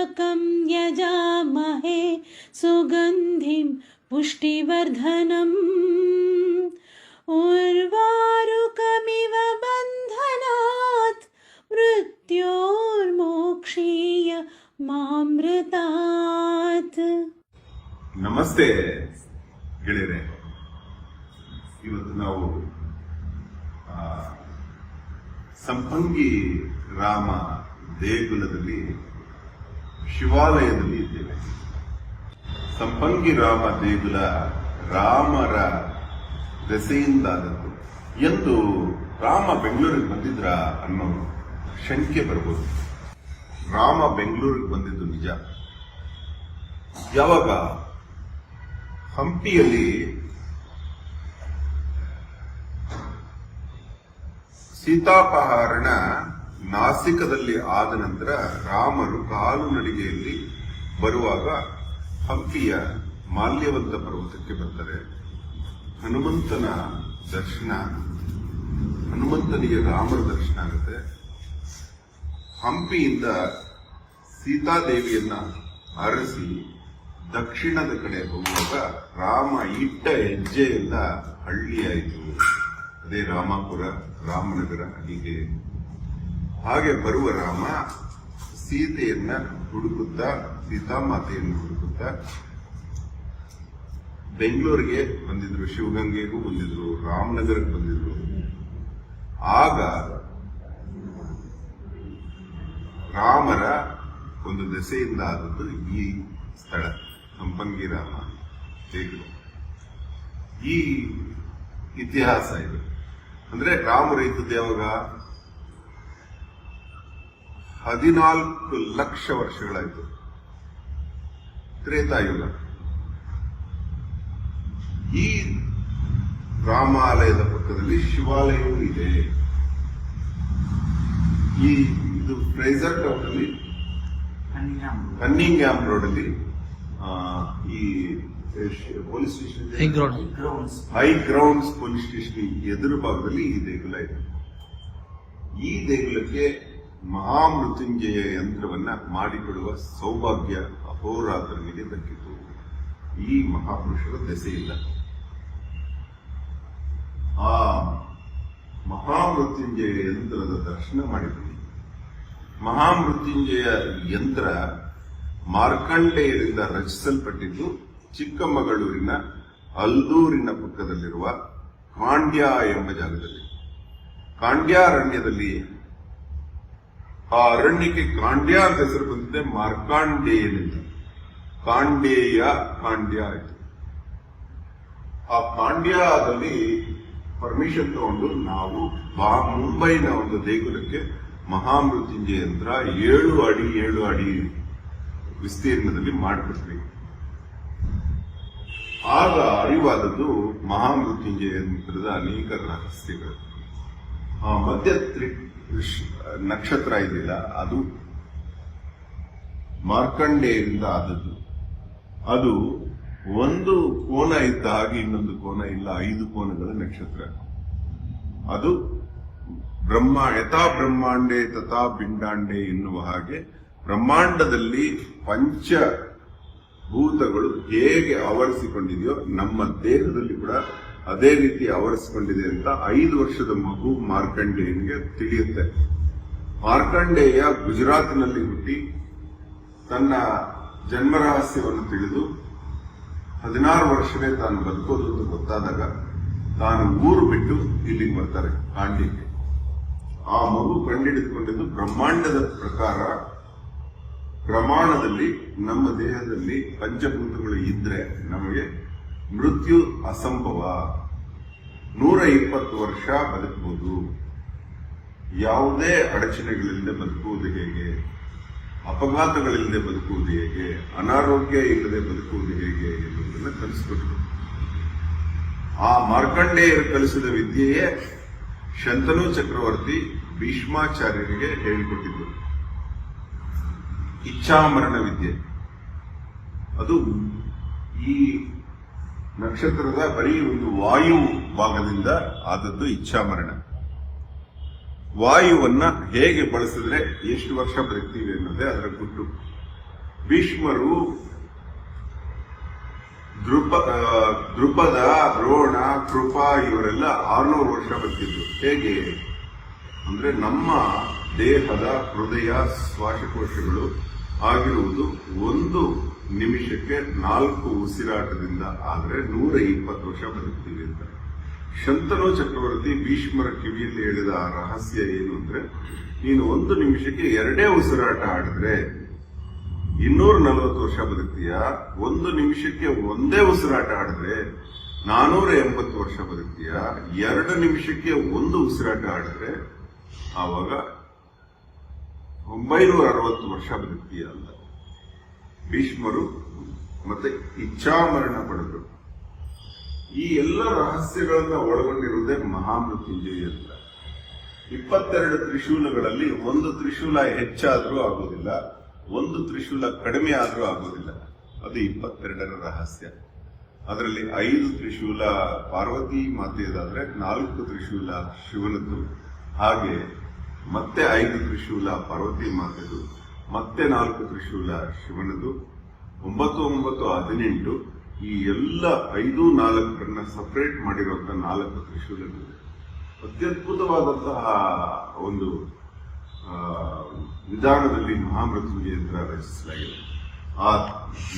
त्र्यम्बकं यजामहे सुगन्धिं पुष्टिवर्धनम् उर्वारुकमिव बन्धनात् मृत्योर्मोक्षीय मामृतात् ನಮಸ್ತೆ ಗೆಳೆಯರೆ ಇವತ್ತು ನಾವು ಆ, ಸಂಪಂಗಿ ರಾಮ ದೇಗುಲದಲ್ಲಿ ಶಿವಾಲಯದಲ್ಲಿ ಇದ್ದೇವೆ. ಸಂಪಂಗಿ ರಾಮ ದೇಗುಲ ರಾಮರ ದೆಸೆಯಿಂದಾದದ್ದು ಎಂದು ರಾಮ ಬೆಂಗಳೂರಿಗೆ ಬಂದಿದ್ರ ಅನ್ನೋ ಶಂಕೆ ಬರ್ಬೋದು. ರಾಮ ಬೆಂಗಳೂರಿಗೆ ಬಂದಿದ್ದು ನಿಜ. ಯಾವಾಗ? ಹಂಪಿಯಲ್ಲಿ ಸೀತಾಪಹರಣ ನಾಸಿಕದಲ್ಲಿ ಆದ ನಂತರ ರಾಮರು ಕಾಲು ನಡಿಗೆಯಲ್ಲಿ ಬರುವಾಗ ಹಂಪಿಯ ಮಾಲ್ಯವಂತ ಪರ್ವತಕ್ಕೆ ಬರ್ತಾರೆ. ಹನುಮಂತನ ದರ್ಶನ ಹನುಮಂತನಿಗೆ ರಾಮರ ದರ್ಶನ ಆಗುತ್ತೆ. ಹಂಪಿಯಿಂದ ಸೀತಾದೇವಿಯನ್ನ ಅರಸಿ ದಕ್ಷಿಣದ ಕಡೆ ಹೋಗುವಾಗ ರಾಮ ಇಟ್ಟ ಹೆಜ್ಜೆಯಿಂದ ಹಳ್ಳಿಯಾಯಿತು. ಅದೇ ರಾಮಾಪುರ, ರಾಮನಗರ, ಹೀಗೆ ಹಾಗೆ ಬರುವ ರಾಮ ಸೀತೆಯನ್ನ ಹುಡುಕುತ್ತಾ, ಸೀತಾಮಾತೆಯನ್ನು ಹುಡುಕುತ್ತಾ ಬೆಂಗಳೂರಿಗೆ ಬಂದಿದ್ರು, ಶಿವಗಂಗೆಗೂ ಬಂದಿದ್ರು, ರಾಮನಗರಕ್ಕೆ ಬಂದಿದ್ರು. ಆಗ ರಾಮರ ಒಂದು ದೆಸೆಯಿಂದ ಆದದ್ದು ಈ ಸ್ಥಳ ಸಂಪಂಗಿ ರಾಮ ದೇಗುಲ. ಈ ಇತಿಹಾಸ ಇದು. ಅಂದ್ರೆ ರಾಮರು ಇದ್ದದ್ದು ಯಾವಾಗ ಹದಿನಾಲ್ಕು ಲಕ್ಷ ವರ್ಷಗಳಾಯಿತು. ತ್ರೇತಾಯುಗ ಈ ರಾಮಾಲಯದ ಪಕ್ಕದಲ್ಲಿ ಶಿವಾಲಯವೂ ಇದೆ. ಈ ಇದು ಫ್ರೇಸರ್ ಟೌನ್ ಅಲ್ಲಿ ಕನ್ನಿಂಗ್ಯಾಮ್ ರೋಡ್. ಅಲ್ಲಿ ಆ, ಈ police station. High grounds police station ಎದುರು ಭಾಗದಲ್ಲಿ ಈ ದೇಗುಲ ಇದೆ. ಈ ದೇಗುಲಕ್ಕೆ ಮಹಾಮೃತ್ಯುಂಜಯ ಯಂತ್ರವನ್ನ ಮಾಡಿಕೊಡುವ ಸೌಭಾಗ್ಯ ಅಹೋರಾತ್ರನಿಗೆ ದಕ್ಕಿತು. ಈ ಮಹಾಪುರುಷರ ದೆಸೆಯಿಲ್ಲ. ಆ ಮಹಾಮೃತ್ಯುಂಜಯ ಯಂತ್ರದ ದರ್ಶನ ಮಾಡಿದ್ವಿ ಮಹಾಮೃತ್ಯುಂಜಯ ಯಂತ್ರ ಮಾರ್ಕಂಡೇಯರಿಂದ ರಚಿಸಲ್ಪಟ್ಟಿದ್ದು ಚಿಕ್ಕಮಗಳೂರಿನ ಅಲ್ದೂರಿನ ಪಕ್ಕದಲ್ಲಿರುವ ಕಾಂಡ್ಯ ಎಂಬ ಜಾಗದಲ್ಲಿ. ಕಾಂಡ್ಯಾರಣ್ಯದಲ್ಲಿ ಆ ಅರಣ್ಯಕ್ಕೆ ಕಾಂಡ್ಯ ಅಂತ ಹೆಸರು ಬಂದಿದೆ ಮಾರ್ಕಾಂಡೇಯನಿಂದ ಕಾಂಡೇಯ ಕಾಂಡ್ಯ ಆಯಿತು. ಆ ಕಾಂಡ್ಯದಲ್ಲಿ ಪರ್ಮಿಷನ್ ತಗೊಂಡು ನಾವು ಮುಂಬೈನ ಒಂದು ದೇಗುಲಕ್ಕೆ ಮಹಾಮೃತ್ಯುಂಜಯ ಯಂತ್ರ ಏಳು ಅಡಿ ಏಳು ಅಡಿ ವಿಸ್ತೀರ್ಣದಲ್ಲಿ ಮಾಡಿಬಿಟ್ವಿ ಆಗ ಅರಿವಾದದ್ದು ಮಹಾಮೃತ್ಯುಂಜಯ ಯಂತ್ರದ ಅನೇಕ ರಹಸ್ಯಗಳು. ಮಧ್ಯ ನಕ್ಷತ್ರ ಇದೆಯಲ್ಲ ಅದು ಮಾರ್ಕಂಡೆಯಿಂದ ಆದದ್ದು. ಅದು ಒಂದು ಕೋನ ಇದ್ದ ಹಾಗೆ ಇನ್ನೊಂದು ಕೋನ ಇಲ್ಲ, ಐದು ಕೋನಗಳ ನಕ್ಷತ್ರ. ಅದು ಬ್ರಹ್ಮ, ಯಥಾ ಬ್ರಹ್ಮಾಂಡೆ ತಥಾ ಪಿಂಡಾಂಡೆ ಎನ್ನುವ ಹಾಗೆ ಬ್ರಹ್ಮಾಂಡದಲ್ಲಿ ಪಂಚ ಭೂತಗಳು ಹೇಗೆ ಆವರಿಸಿಕೊಂಡಿದೆಯೋ ನಮ್ಮ ದೇಹದಲ್ಲಿ ಕೂಡ ಅದೇ ರೀತಿ ಆವರಿಸಿಕೊಂಡಿದೆ ಅಂತ ಐದು ವರ್ಷದ ಮಗು ಮಾರ್ಕಂಡೇಯನಿಗೆ ತಿಳಿಯುತ್ತೆ. ಮಾರ್ಕಂಡೇಯ ಗುಜರಾತ್ನಲ್ಲಿ ಹುಟ್ಟಿ ತನ್ನ ಜನ್ಮ ರಹಸ್ಯವನ್ನು ತಿಳಿದು ಹದಿನಾರು ವರ್ಷವೇ ತಾನು ಬದುಕೋದು ಅಂತ ಗೊತ್ತಾದಾಗ ತಾನು ಊರು ಬಿಟ್ಟು ಇಲ್ಲಿಗೆ ಬರ್ತಾರೆ ಕಾಂಡಿಗೆ ಆ ಮಗು ಕಂಡಿಡಿದುಕೊಂಡಿದ್ದು ಬ್ರಹ್ಮಾಂಡದ ಪ್ರಕಾರ ಪ್ರಮಾಣದಲ್ಲಿ ನಮ್ಮ ದೇಹದಲ್ಲಿ ಪಂಚಭೂತಗಳು ಇದ್ರೆ ನಮಗೆ ಮೃತ್ಯು ಅಸಂಭವ. ನೂರ ಇಪ್ಪತ್ತು ವರ್ಷ ಬದುಕಬಹುದು ಯಾವುದೇ ಅಡಚಣೆಗಳಿಲ್ಲದೆ ಬದುಕುವುದು ಹೇಗೆ? ಅಪಘಾತಗಳಿಲ್ಲದೆ ಬದುಕುವುದು ಹೇಗೆ? ಅನಾರೋಗ್ಯ ಇಲ್ಲದೆ ಬದುಕುವುದು ಹೇಗೆ ಎನ್ನುವುದನ್ನು ಕಲಿಸಿಕೊಟ್ಟರು ಆ ಮಾರ್ಕಂಡೇಯರು ಕಲಿಸಿದ ವಿದ್ಯೆಯೇ ಶಂತನು ಚಕ್ರವರ್ತಿ ಭೀಷ್ಮಾಚಾರ್ಯರಿಗೆ ಹೇಳಿಕೊಟ್ಟಿದ್ದರು ಇಚ್ಛಾಮರಣ ವಿದ್ಯೆ. ಅದು ಈ ನಕ್ಷತ್ರದ ಬರೀ ಒಂದು ವಾಯು ಭಾಗದಿಂದ ಆದದ್ದು ಇಚ್ಛಾಮರಣ. ವಾಯುವನ್ನ ಹೇಗೆ ಬಳಸಿದ್ರೆ ಎಷ್ಟು ವರ್ಷ ಬದುಕ್ತೀವಿ ಅನ್ನೋದೇ ಅದರ ಗುಟ್ಟು. ಭೀಷ್ಮರು ದೃಪ ದೃಪದ ದ್ರೋಣ, ಕೃಪ ಇವರೆಲ್ಲ ಆರ್ನೂರು ವರ್ಷ ಬರ್ತಿದ್ರು ಹೇಗೆ? ಅಂದ್ರೆ ನಮ್ಮ ದೇಹದ ಹೃದಯ, ಶ್ವಾಸಕೋಶಗಳು ಆಗಿರುವುದು ಒಂದು ನಿಮಿಷಕ್ಕೆ ನಾಲ್ಕು ಉಸಿರಾಟದಿಂದ ಆದರೆ ನೂರ ಇಪ್ಪತ್ತು ವರ್ಷ ಬದುಕ್ತೀವಿ ಅಂತ. ಶಂತನು ಚಕ್ರವರ್ತಿ ಭೀಷ್ಮರ ಕಿವಿಯಲ್ಲಿ ಹೇಳಿದ ಆ ರಹಸ್ಯ ಏನು ಅಂದ್ರೆ, ನೀನು ಒಂದು ನಿಮಿಷಕ್ಕೆ ಎರಡೇ ಉಸಿರಾಟ ಆಡಿದ್ರೆ ಇನ್ನೂರ ನಲವತ್ತು ವರ್ಷ ಬದುಕ್ತೀಯ? ಒಂದು ನಿಮಿಷಕ್ಕೆ ಒಂದೇ ಉಸಿರಾಟ ಆಡಿದ್ರೆ ನಾನೂರ ಎಂಬತ್ತು ವರ್ಷ ಬದುಕ್ತೀಯ? ಎರಡು ನಿಮಿಷಕ್ಕೆ ಒಂದು ಉಸಿರಾಟ ಆಡಿದ್ರೆ ಆವಾಗ ಒಂಬೈನೂರ ಅರವತ್ತು ವರ್ಷ ಬದುಕಿಯ ಅಲ್ಲ ಭೀಷ್ಮರು ಮತ್ತೆ ಇಚ್ಛಾಮರಣ ಪಡೆದರು. ಈ ಎಲ್ಲ ರಹಸ್ಯಗಳನ್ನ ಒಳಗೊಂಡಿರುವುದೇ ಮಹಾಮೃತ್ಯುಂಜಯ ಅಂತ. ಇಪ್ಪತ್ತೆರಡು ತ್ರಿಶೂಲಗಳಲ್ಲಿ ಒಂದು ತ್ರಿಶೂಲ ಹೆಚ್ಚಾದರೂ ಆಗೋದಿಲ್ಲ, ಒಂದು ತ್ರಿಶೂಲ ಕಡಿಮೆ ಆದರೂ ಆಗೋದಿಲ್ಲ. ಅದು ಇಪ್ಪತ್ತೆರಡರ ರಹಸ್ಯ. ಅದರಲ್ಲಿ ಐದು ತ್ರಿಶೂಲ ಪಾರ್ವತಿ ಮಾತೆಯದಾದ್ರೆ ನಾಲ್ಕು ತ್ರಿಶೂಲ ಶಿವನದ್ದು. ಹಾಗೆ ಮತ್ತೆ ಐದು ತ್ರಿಶೂಲ ಪಾರ್ವತಿ ಮಾತೆದು, ಮತ್ತೆ ನಾಲ್ಕು ತ್ರಿಶೂಲ ಶಿವನದು, ಒಂಬತ್ತು ಒಂಬತ್ತು ಹದಿನೆಂಟು, ಈ ಎಲ್ಲ ಐದು ನಾಲ್ಕರನ್ನ ಸಪರೇಟ್ ಮಾಡಿರುವಂತಹ ನಾಲ್ಕು ತ್ರಿಶೂಲಗಳು. ಅತ್ಯದ್ಭುತವಾದಂತಹ ಒಂದು ವಿಧಾನದಲ್ಲಿ ಮಹಾಮೃತ್ಯುಂಜಯ ಯಂತ್ರ ರಚಿಸಲಾಗಿದೆ. ಆ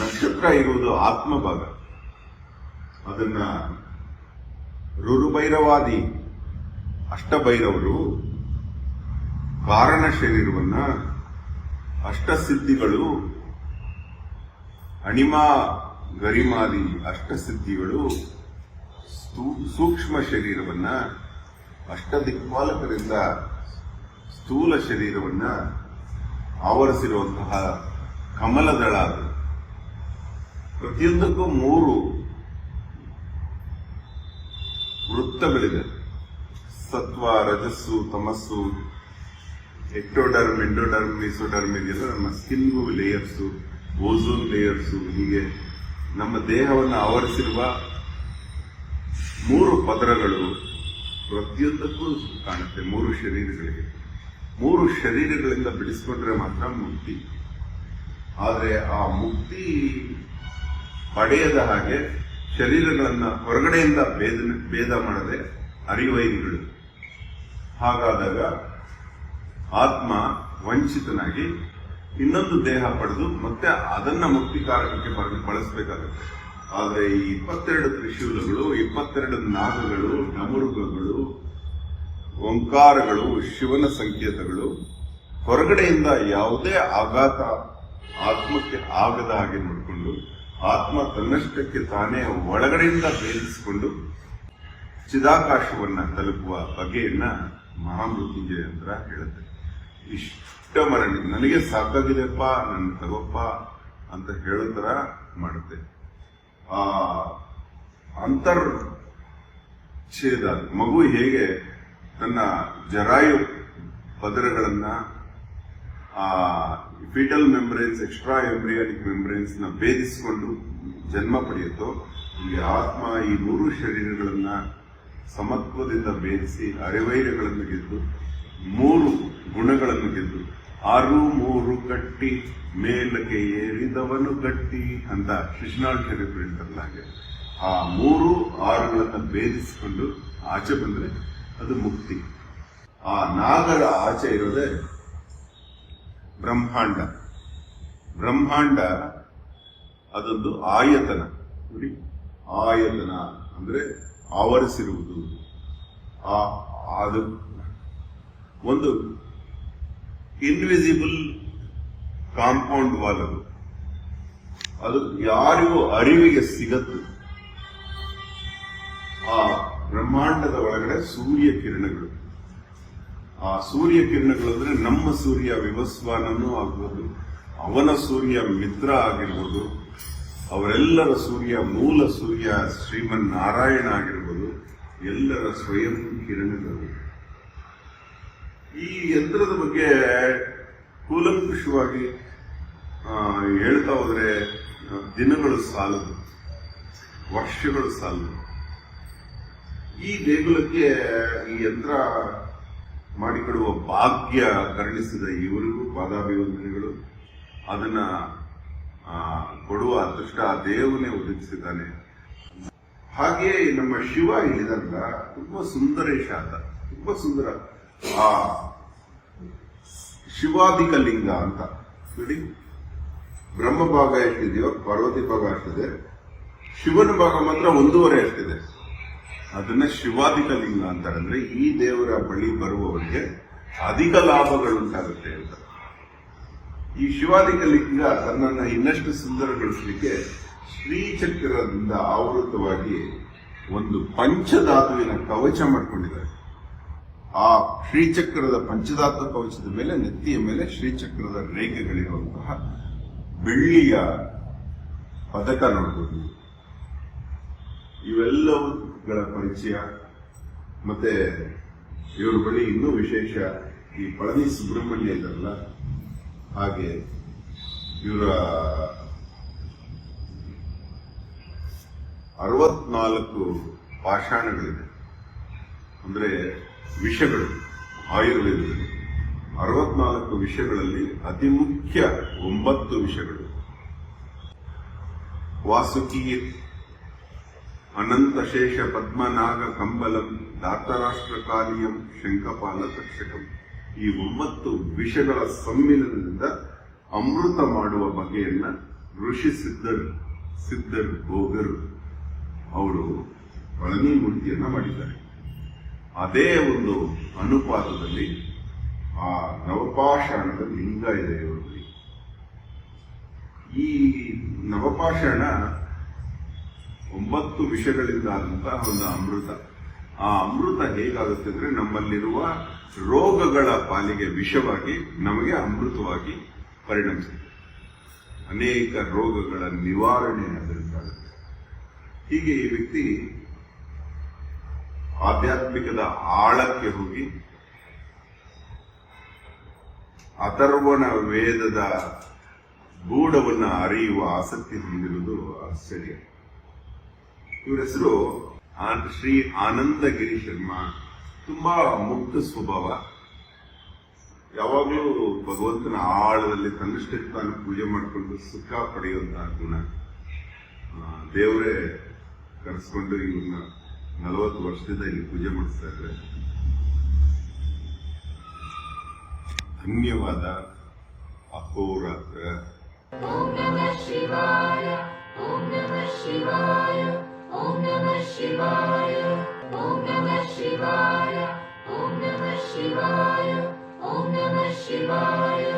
ನಕ್ಷತ್ರ ಇರುವುದು ಆತ್ಮಭಾಗ. ಅದನ್ನ ರುರುಭೈರವಾದಿ, ಅಷ್ಟಭೈರವರು ಕಾರಣ ಶರೀರವನ್ನ ಅಷ್ಟಸಿದ್ಧಿಗಳು, ಅಣಿಮಾ ಗರಿಮಾದಿ ಅಷ್ಟಸಿದ್ಧಿಗಳು ಸೂಕ್ಷ್ಮ ಶರೀರವನ್ನ ಅಷ್ಟದಿಕ್ಪಾಲಕರಿಂದ ಸ್ಥೂಲ ಶರೀರವನ್ನ ಆವರಿಸಿರುವಂತಹ ಕಮಲದಳ ಅದು ಪ್ರತಿಯೊಂದಕ್ಕೂ ಮೂರು ವೃತ್ತಗಳಿದೆ ಸತ್ವ, ರಜಸ್ಸು, ತಮಸ್ಸು ಎಕ್ಟೋಡರ್ಮ್ ಎಂಡೋಡರ್ಮ್ ಮೀಸೋಡರ್ಮ್ ಇದೆಯಲ್ಲ ನಮ್ಮ ಸ್ಕಿನ್ಗೂ ಲೇಯರ್ಸು ಓಝೋನ್ ಲೇಯರ್ಸು ಹೀಗೆ ನಮ್ಮ ದೇಹವನ್ನು ಆವರಿಸಿರುವ ಮೂರು ಪದರಗಳು ಪ್ರತಿಯೊಂದಕ್ಕೂ ಕಾಣುತ್ತೆ, ಮೂರು ಶರೀರಗಳಿಗೆ. ಮೂರು ಶರೀರಗಳಿಂದ ಬಿಡಿಸಿಕೊಂಡ್ರೆ ಮಾತ್ರ ಮುಕ್ತಿ. ಆದರೆ ಆ ಮುಕ್ತಿ ಪಡೆಯದ ಹಾಗೆ ಶರೀರಗಳನ್ನು ಹೊರಗಡೆಯಿಂದ ಭೇದ ಭೇದ ಮಾಡದೆ ಅರಿವೈರಿಗಳು. ಹಾಗಾದಾಗ ಆತ್ಮ ವಂಚಿತನಾಗಿ ಇನ್ನೊಂದು ದೇಹ ಪಡೆದು ಮತ್ತೆ ಅದನ್ನ ಮುಕ್ತಿಕಾರಕಕ್ಕೆ ಬರ- ಬಳಸಬೇಕಾಗುತ್ತೆ. ಆದರೆ ಈ ಇಪ್ಪತ್ತೆರಡು ತ್ರಿಶೂಲಗಳು, ಇಪ್ಪತ್ತೆರಡು ನಾಗಗಳು ಡಮರುಗಗಳು ಓಂಕಾರಗಳು, ಶಿವನ ಸಂಕೇತಗಳು, ಹೊರಗಡೆಯಿಂದ ಯಾವುದೇ ಆಘಾತ ಆತ್ಮಕ್ಕೆ ಆಗದ ಹಾಗೆ ನೋಡಿಕೊಂಡು, ಆತ್ಮ ತನ್ನಷ್ಟಕ್ಕೆ ತಾನೇ ಒಳಗಡೆಯಿಂದ ಭೇದಿಸಿಕೊಂಡು ಚಿದಾಕಾಶವನ್ನ ತಲುಪುವ ಬಗೆಯನ್ನ ಮಹಾಮೃತ್ಯುಂಜಯ ಅಂತ ಹೇಳುತ್ತೆ. ಇಷ್ಟ ಮರಣಿ ನನಗೆ ಸಾಕಾಗಿದೆಪ್ಪ ನನ್ನ ತಗೋಪ್ಪ ಅಂತ ಹೇಳೋ ತರ ಮಾಡುತ್ತೆ. ಆ ಅಂತರ್ ಛೇದ ಮಗು ಹೇಗೆ ತನ್ನ ಜರಾಯು ಪದರಗಳನ್ನ, ಆ ಫೀಟಲ್ ಮೆಂಬ್ರೇನ್ಸ್ ಎಕ್ಸ್ಟ್ರಾ ಎಂಬ್ರಿಯಾನಿಕ್ ಮೆಂಬ್ರೇನ್ಸ್ನ ಭೇದಿಸಿಕೊಂಡು ಜನ್ಮ ಪಡೆಯುತ್ತೋ ಇಲ್ಲಿ ಆತ್ಮ ಈ ಮೂರು ಶರೀರಗಳನ್ನ ಸಮತ್ವದಿಂದ ಭೇದಿಸಿ ಅರೆವೈರ್ಯಗಳನ್ನು ಗೆದ್ದು ಮೂರು ಗುಣಗಳನ್ನು ಗೆದ್ದು ಆರು ಮೂರು ಕಟ್ಟಿ, ಮೇಲಕ್ಕೆ ಏರಿದವನು ಗಟ್ಟಿ ಅಂತ ಶಿಶುನಾಳ್ ಶರೀಫ್ ಹೇಳ್ತಾರಲ್ಲ ಹಾಗೆ. ಆ ಮೂರು ಆರುಗಳನ್ನು ಭೇದಿಸಿಕೊಂಡು ಆಚೆ ಬಂದ್ರೆ ಅದು ಮುಕ್ತಿ. ಆ ನಾಗರ ಆಚೆ ಇರೋದೇ ಬ್ರಹ್ಮಾಂಡ. ಬ್ರಹ್ಮಾಂಡ ಅದೊಂದು ಆಯತನ. ನೋಡಿ, ಆಯತನ ಅಂದ್ರೆ ಆವರಿಸಿರುವುದು. ಆ, ಅದು ಒಂದು ಇನ್ವಿಸಿಬಲ್ ಕಾಂಪೌಂಡ್ ವಾಲ್ ಅದು ಅದು ಯಾರಿಗೂ ಅರಿವಿಗೆ ಸಿಗತ್ತು ಆ ಬ್ರಹ್ಮಾಂಡದ ಒಳಗಡೆ ಸೂರ್ಯ ಕಿರಣಗಳು. ಆ ಸೂರ್ಯ ಕಿರಣಗಳು ಅಂದ್ರೆ ನಮ್ಮ ಸೂರ್ಯ ವಿವಸ್ವಾನನೂ ಆಗ್ಬೋದು, ಅವನ ಸೂರ್ಯ ಮಿತ್ರ ಆಗಿರ್ಬೋದು, ಅವರೆಲ್ಲರ ಸೂರ್ಯ ಮೂಲ ಸೂರ್ಯ ಶ್ರೀಮನ್ ನಾರಾಯಣ ಆಗಿರ್ಬೋದು, ಎಲ್ಲರ ಸ್ವಯಂ ಕಿರಣಗಳು. ಈ ಯಂತ್ರದ ಬಗ್ಗೆ ಕೂಲಂಕುಷವಾಗಿ ಹೇಳ್ತಾ ಹೋದರೆ ದಿನಗಳು ಸಾಲದು, ವರ್ಷಗಳು ಸಾಲದು. ಈ ದೇಗುಲಕ್ಕೆ ಈ ಯಂತ್ರ ಮಾಡಿಕೊಡುವ ಭಾಗ್ಯ ಕರುಣಿಸಿದ ಇವರಿಗೂ ಪಾದಾಭಿವಂದನೆಗಳು. ಅದನ್ನ ಕೊಡುವ ಅದೃಷ್ಟ ಆ ದೇವನೇ ಒದಗಿಸಿದ್ದಾನೆ. ಹಾಗೆಯೇ ನಮ್ಮ ಶಿವ ಇಲ್ಲಿದಲ್ಲ ತುಂಬಾ ಸುಂದರೇಶ ಆತ ತುಂಬಾ ಸುಂದರ ಆ ಶಿವಾಧಿಕ ಲಿಂಗ ಅಂತ. ನೋಡಿ. ಬ್ರಹ್ಮ ಭಾಗ ಎಷ್ಟಿದೆಯೋ, ಪಾರ್ವತಿ ಭಾಗ ಅಷ್ಟಿದೆ ಶಿವನ ಭಾಗ ಮಾತ್ರ ಒಂದೂವರೆ ಅಷ್ಟಿದೆ ಅದನ್ನ ಶಿವಾಧಿಕ ಲಿಂಗ ಅಂತಾರೆ ಈ ದೇವರ ಬಳಿ ಬರುವವರಿಗೆ ಅಧಿಕ ಲಾಭಗಳು ಉಂಟಾಗುತ್ತೆ ಅಂತ. ಈ ಶಿವಾಧಿಕ ಲಿಂಗ ತನ್ನನ್ನು ಇನ್ನಷ್ಟು ಸುಂದರಗೊಳಿಸಲಿಕ್ಕೆ ಶ್ರೀಚಕ್ರದಿಂದ ಆವೃತವಾಗಿ ಒಂದು ಪಂಚಧಾತುವಿನ ಕವಚ ಮಾಡ್ಕೊಂಡಿದ್ದಾರೆ. ಆ ಶ್ರೀಚಕ್ರದ ಪಂಚಧಾತು ಕವಚದ ಮೇಲೆ, ನೆತ್ತಿಯ ಮೇಲೆ ಶ್ರೀಚಕ್ರದ ರೇಖೆಗಳಿರುವಂತಹ ಬೆಳ್ಳಿಯ ಪದಕ ನೋಡಬಹುದು ನೀವು. ಇವೆಲ್ಲವುಗಳ ಪರಿಚಯ ಮತ್ತೆ ಇವರ ಬಳಿ ಇನ್ನೂ ವಿಶೇಷ ಈ ಪಳನಿ ಸುಬ್ರಹ್ಮಣ್ಯ ಇದರಲ್ಲ ಹಾಗೆ ಇವರ ಅರವತ್ನಾಲ್ಕು ಪಾಷಾಣಗಳಿದೆ ಅಂದ್ರೆ ವಿಷಗಳು ಆಯುರ್ವೇದದಲ್ಲಿ ಅರವತ್ನಾಲ್ಕು ವಿಷಯಗಳಲ್ಲಿ ಅತಿ ಮುಖ್ಯ ಒಂಬತ್ತು ವಿಷಗಳು ವಾಸುಕಿ ಅನಂತಶೇಷ ಪದ್ಮನಾಗ ಕಂಬಲಂ, ದಾತರಾಷ್ಟ್ರಕಾಲಿಯಂ, ಶಂಖಪಾಲ ತಕ್ಷಕಂ ಈ ಒಂಬತ್ತು ವಿಷಗಳ ಸಮ್ಮಿಲನದಿಂದ ಅಮೃತ ಮಾಡುವ ಬಗೆಯನ್ನ ಋಷಿ ಸಿದ್ಧರು ಸಿದ್ಧರು ಭೋಗರು, ಅವರು ಪಳನಿ ಮೂರ್ತಿಯನ್ನ ಮಾಡಿದ್ದಾರೆ. ಅದೇ ಒಂದು ಅನುಪಾತದಲ್ಲಿ, ಆ ನವಪಾಷಾಣದ ಲಿಂಗ ಇದೆ ಇವರಲ್ಲಿ ಈ ನವಪಾಷಾಣ ಒಂಬತ್ತು ವಿಷಗಳಿಂದ ಆದಂತಹ ಒಂದು ಅಮೃತ. ಆ ಅಮೃತ ಹೇಗಾಗುತ್ತೆ ಅಂದ್ರೆ ನಮ್ಮಲ್ಲಿರುವ ರೋಗಗಳ ಪಾಲಿಗೆ ವಿಷವಾಗಿ ನಮಗೆ ಅಮೃತವಾಗಿ ಪರಿಣಮಿಸುತ್ತೆ. ಅನೇಕ ರೋಗಗಳ ನಿವಾರಣೆ ಅದರಿಂದ ಹೀಗೆ ಈ ವ್ಯಕ್ತಿ ಆಧ್ಯಾತ್ಮಿಕದ ಆಳಕ್ಕೆ ಹೋಗಿ ಅಥರ್ವಣ ವೇದದ ಗೂಢವನ್ನು ಅರಿಯುವ ಆಸಕ್ತಿ ಹೊಂದಿರುವುದು ಆಶ್ಚರ್ಯ. ಇವರ ಹೆಸರು ಶ್ರೀ ಆನಂದಗಿರಿ ಶರ್ಮ. ತುಂಬಾ ಮುಕ್ತ ಸ್ವಭಾವ. ಯಾವಾಗಲೂ ಭಗವಂತನ ಆಳದಲ್ಲಿ ತನ್ನಷ್ಟಕ್ಕೆ ತಾನು ಪೂಜೆ ಮಾಡಿಕೊಂಡು ಸುಖ ಪಡೆಯುವಂತಹ ಗುಣ. ದೇವರೇ ಕರೆಸ್ಕೊಂಡು ಇವ್ರನ್ನ ನಲವತ್ತು ವರ್ಷದಿಂದ ಇಲ್ಲಿ ಪೂಜೆ ಮಾಡಿಸ್ತಾ ಇದ್ದಾರೆ ಧನ್ಯವಾದ ಅಹೋರಾತ್ರ ಶಿವಾಯ ಓಂ ನಮಃ ಶಿವಾಯ